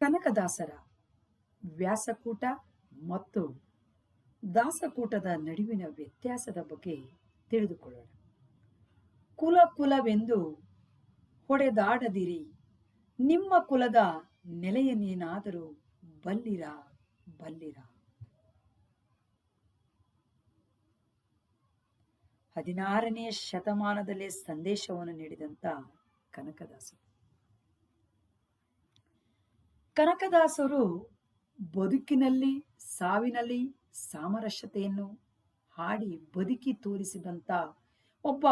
ಕನಕದಾಸರ ವ್ಯಾಸಕೂಟ ಮತ್ತು ದಾಸಕೂಟದ ನಡುವಿನ ವ್ಯತ್ಯಾಸದ ಬಗ್ಗೆ ತಿಳಿದುಕೊಳ್ಳೋಣ. ಕುಲ ಕುಲವೆಂದು ಹೊಡೆದಾಡದಿರಿ. ನಿಮ್ಮ ಕುಲದ ನೆಲೆಯನ್ನೇನಾದರೂ ಬಲ್ಲಿರ ಬಲ್ಲಿರ? ಹದಿನಾರನೇ ಶತಮಾನದಲ್ಲೇ ಸಂದೇಶವನ್ನು ನೀಡಿದಂತ ಕನಕದಾಸರು. ಕನಕದಾಸರು ಬದುಕಿನಲ್ಲಿ, ಸಾವಿನಲ್ಲಿ ಸಾಮರಸ್ಯತೆಯನ್ನು ಹಾಡಿ ಬದುಕಿ ತೋರಿಸಿದಂತ ಒಬ್ಬ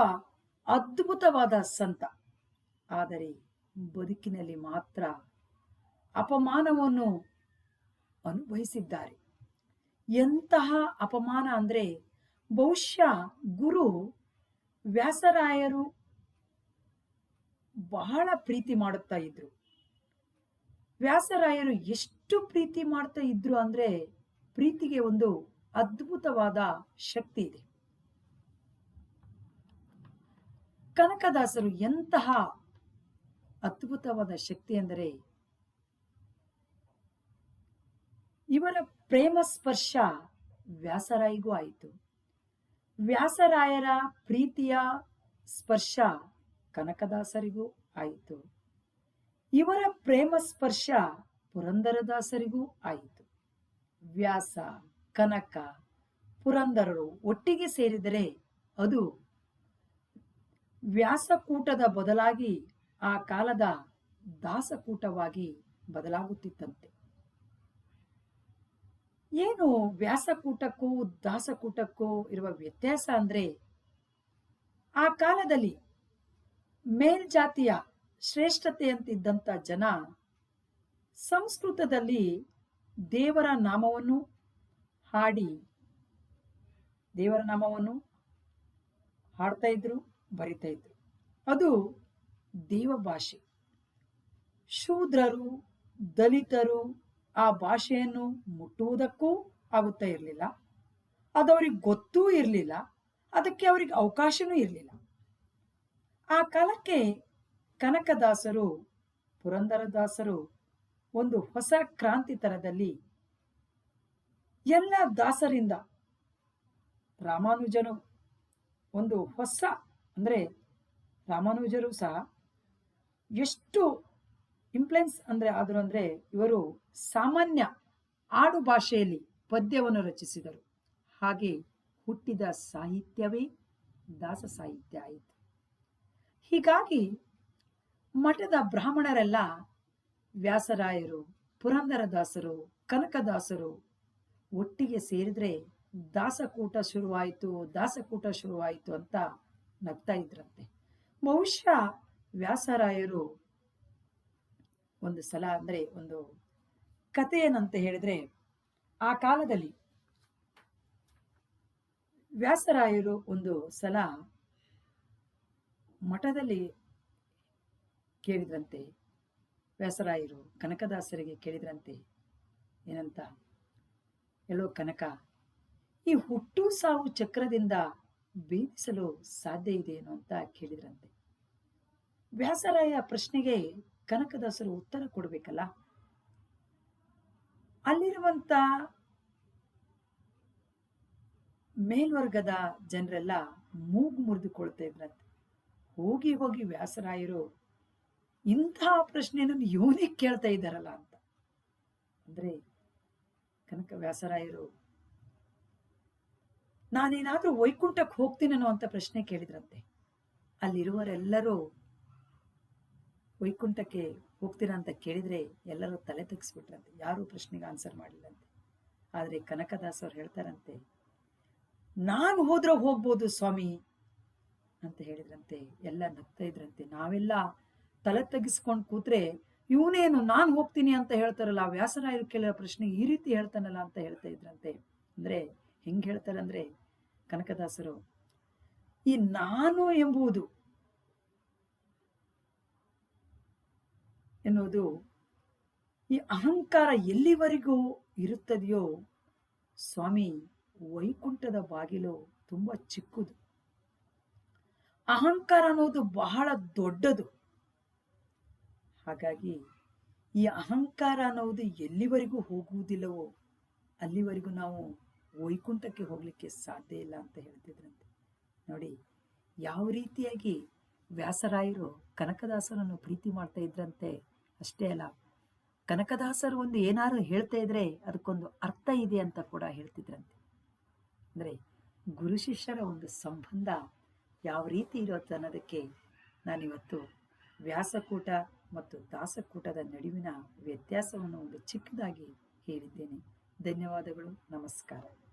ಅದ್ಭುತವಾದ ಸಂತ. ಆದರೆ ಬದುಕಿನಲ್ಲಿ ಮಾತ್ರ ಅಪಮಾನವನ್ನು ಅನುಭವಿಸಿದ್ದಾರೆ. ಎಂತಹ ಅಪಮಾನ ಅಂದ್ರೆ ಬಹುಶಃ ಗುರು ವ್ಯಾಸರಾಯರು ಬಹಳ ಪ್ರೀತಿ ಮಾಡುತ್ತಾ ಇದ್ರು. ವ್ಯಾಸರಾಯರು ಎಷ್ಟು ಪ್ರೀತಿ ಮಾಡ್ತಾ ಇದ್ರು ಅಂದ್ರೆ ಪ್ರೀತಿಗೆ ಒಂದು ಅದ್ಭುತವಾದ ಶಕ್ತಿ ಇದೆ. ಕನಕದಾಸರು ಎಂತಹ ಅದ್ಭುತವಾದ ಶಕ್ತಿ ಎಂದರೆ ಇವರ ಪ್ರೇಮ ಸ್ಪರ್ಶ ವ್ಯಾಸರಾಯಿಗೂ ಆಯಿತು. ವ್ಯಾಸರಾಯರ ಪ್ರೀತಿಯ ಸ್ಪರ್ಶ ಕನಕದಾಸರಿಗೂ ಆಯಿತು. ಇವರ ಪ್ರೇಮ ಸ್ಪರ್ಶ ಪುರಂದರದಾಸರಿಗೂ ಆಯಿತು. ವ್ಯಾಸ, ಕನಕ ಪುರಂದರರು ಒಟ್ಟಿಗೆ ಸೇರಿದರೆ ಅದು ವ್ಯಾಸಕೂಟದ ಬದಲಾಗಿ ಆ ಕಾಲದ ದಾಸಕೂಟವಾಗಿ ಬದಲಾಗುತ್ತಿತ್ತಂತೆ. ಏನು ವ್ಯಾಸಕೂಟಕ್ಕೂ ದಾಸಕೂಟಕ್ಕೂ ಇರುವ ವ್ಯತ್ಯಾಸ ಅಂದ್ರೆ ಆ ಕಾಲದಲ್ಲಿ ಮೇಲ್ಜಾತಿಯ ಶ್ರೇಷ್ಠತೆ ಅಂತಿದ್ದಂಥ ಜನ ಸಂಸ್ಕೃತದಲ್ಲಿ ದೇವರ ನಾಮವನ್ನು ಹಾಡಿ, ದೇವರ ನಾಮವನ್ನು ಹಾಡ್ತಾ ಇದ್ರು, ಬರಿತಾ ಇದ್ರು. ಅದು ದೇವ ಭಾಷೆ ಶೂದ್ರರು, ದಲಿತರು ಆ ಭಾಷೆಯನ್ನು ಮುಟ್ಟುವುದಕ್ಕೂ ಆಗುತ್ತಾ ಇರಲಿಲ್ಲ. ಅದು ಅವ್ರಿಗೆ ಗೊತ್ತೂ ಇರಲಿಲ್ಲ. ಅದಕ್ಕೆ ಅವ್ರಿಗೆ ಅವಕಾಶನೂ ಇರಲಿಲ್ಲ. ಆ ಕಾಲಕ್ಕೆ ಕನಕದಾಸರು, ಪುರಂದರದಾಸರು ಒಂದು ಹೊಸ ಕ್ರಾಂತಿ ತರದಲ್ಲಿ ಎಲ್ಲ ದಾಸರಿಂದ ರಾಮಾನುಜನು ಒಂದು ಹೊಸ ಅಂದ್ರೆ ರಾಮಾನುಜರು ಸಹ ಎಷ್ಟು ಇಂಪ್ಲೆನ್ಸ್ ಅಂದ್ರೆ ಆದರು ಅಂದ್ರೆ ಇವರು ಸಾಮಾನ್ಯ ಆಡು ಭಾಷೆಯಲ್ಲಿ ಪದ್ಯವನ್ನು ರಚಿಸಿದರು. ಹಾಗೆ ಹುಟ್ಟಿದ ಸಾಹಿತ್ಯವೇ ದಾಸ ಸಾಹಿತ್ಯ ಆಯಿತು. ಹೀಗಾಗಿ ಮಠದ ಬ್ರಾಹ್ಮಣರೆಲ್ಲ ವ್ಯಾಸರಾಯರು, ಪುರಂದರದಾಸರು, ಕನಕದಾಸರು ಒಟ್ಟಿಗೆ ಸೇರಿದ್ರೆ ದಾಸಕೂಟ ಶುರುವಾಯಿತು ದಾಸಕೂಟ ಶುರುವಾಯಿತು ಅಂತ ನಗ್ತಾ ಇದ್ರಂತೆ. ಬಹುಶಃ ವ್ಯಾಸರಾಯರು ಒಂದು ಸಲ ಅಂದ್ರೆ ಒಂದು ಕತೆ ಏನಂತ ಹೇಳಿದ್ರೆ ಆ ಕಾಲದಲ್ಲಿ ವ್ಯಾಸರಾಯರು ಒಂದು ಸಲ ಮಠದಲ್ಲಿ ಕೇಳಿದ್ರಂತೆ. ವ್ಯಾಸರಾಯರು ಕನಕದಾಸರಿಗೆ ಕೇಳಿದ್ರಂತೆ. ಏನಂತ? ಎಲ್ಲೋ ಕನಕ, ಈ ಹುಟ್ಟು ಸಾವು ಚಕ್ರದಿಂದ ಬೀದಿಸಲು ಸಾಧ್ಯ ಇದೇನೋ ಅಂತ ಕೇಳಿದ್ರಂತೆ. ವ್ಯಾಸರಾಯ ಪ್ರಶ್ನೆಗೆ ಕನಕದಾಸರು ಉತ್ತರ ಕೊಡಬೇಕಲ್ಲ? ಅಲ್ಲಿರುವಂತ ಮೇಲ್ವರ್ಗದ ಜನರೆಲ್ಲ ಮೂಗು ಮುರಿದುಕೊಳ್ತಾ ಇದ್ರಂತೆ. ಹೋಗಿ ಹೋಗಿ ವ್ಯಾಸರಾಯರು ಇಂತಹ ಪ್ರಶ್ನೆಯನ್ನು ಇವನಿಗೆ ಕೇಳ್ತಾ ಇದ್ದಾರಲ್ಲ ಅಂತ. ಅಂದ್ರೆ ಕನಕ ವ್ಯಾಸರಾಯರು, ನಾನೇನಾದ್ರೂ ವೈಕುಂಠಕ್ಕೆ ಹೋಗ್ತೀನೋ ಅಂತ ಪ್ರಶ್ನೆ ಕೇಳಿದ್ರಂತೆ. ಅಲ್ಲಿರುವರೆಲ್ಲರೂ ವೈಕುಂಠಕ್ಕೆ ಹೋಗ್ತೀರಾ ಅಂತ ಕೇಳಿದ್ರೆ ಎಲ್ಲರೂ ತಲೆ ತಗ್ಸ್ಬಿಟ್ರಂತೆ. ಯಾರೂ ಪ್ರಶ್ನೆಗೆ ಆನ್ಸರ್ ಮಾಡಿಲ್ಲಂತೆ. ಆದರೆ ಕನಕದಾಸ್ ಅವ್ರು ಹೇಳ್ತಾರಂತೆ, ನಾನು ಹೋದ್ರೆ ಹೋಗ್ಬೋದು ಸ್ವಾಮಿ ಅಂತ ಹೇಳಿದ್ರಂತೆ. ಎಲ್ಲ ನಗ್ತಾ ಇದ್ರಂತೆ. ನಾವೆಲ್ಲ ತಲೆ ತೆಗಿಸ್ಕೊಂಡು ಕೂತ್ರೆ ಇವನೇನು ನಾನು ಹೋಗ್ತೀನಿ ಅಂತ ಹೇಳ್ತಾರಲ್ಲ ವ್ಯಾಸರಾಯರು ಕೇಳೋ ಪ್ರಶ್ನೆ ಈ ರೀತಿ ಹೇಳ್ತಾನಲ್ಲ ಅಂತ ಹೇಳ್ತಾ ಇದ್ರಂತೆ. ಅಂದ್ರೆ ಹೆಂಗ್ ಹೇಳ್ತಾರೆ ಅಂದ್ರೆ, ಕನಕದಾಸರು, ಈ ನಾನು ಎಂಬುವುದು ಎನ್ನುವುದು ಈ ಅಹಂಕಾರ ಎಲ್ಲಿವರೆಗೂ ಇರುತ್ತದೆಯೋ ಸ್ವಾಮಿ, ವೈಕುಂಠದ ಬಾಗಿಲು ತುಂಬಾ ಚಿಕ್ಕದು. ಅಹಂಕಾರ ಅನ್ನೋದು ಬಹಳ ದೊಡ್ಡದು. ಹಾಗಾಗಿ ಈ ಅಹಂಕಾರ ಅನ್ನೋದು ಎಲ್ಲಿವರೆಗೂ ಹೋಗುವುದಿಲ್ಲವೋ ಅಲ್ಲಿವರೆಗೂ ನಾವು ವೈಕುಂಠಕ್ಕೆ ಹೋಗಲಿಕ್ಕೆ ಸಾಧ್ಯ ಇಲ್ಲ ಅಂತ ಹೇಳ್ತಿದ್ರಂತೆ. ನೋಡಿ, ಯಾವ ರೀತಿಯಾಗಿ ವ್ಯಾಸರಾಯರು ಕನಕದಾಸರನ್ನು ಪ್ರೀತಿ ಮಾಡ್ತಾ ಇದ್ರಂತೆ ಅಷ್ಟೇ ಅಲ್ಲ, ಕನಕದಾಸರು ಒಂದು ಏನಾದ್ರು ಹೇಳ್ತಾ ಇದ್ರೆ ಅದಕ್ಕೊಂದು ಅರ್ಥ ಇದೆ ಅಂತ ಕೂಡ ಹೇಳ್ತಿದ್ರಂತೆ. ಅಂದರೆ ಗುರು ಶಿಷ್ಯರ ಒಂದು ಸಂಬಂಧ ಯಾವ ರೀತಿ ಇರುತ್ತೆ ಅನ್ನೋದಕ್ಕೆ ನಾನಿವತ್ತು ವ್ಯಾಸಕೂಟ ಮತ್ತು ದಾಸಕೂಟದ ನಡುವಿನ ವ್ಯತ್ಯಾಸವನ್ನು ಒಂದು ಚಿಕ್ಕದಾಗಿ ಹೇಳಿದ್ದೇನೆ. ಧನ್ಯವಾದಗಳು. ನಮಸ್ಕಾರ.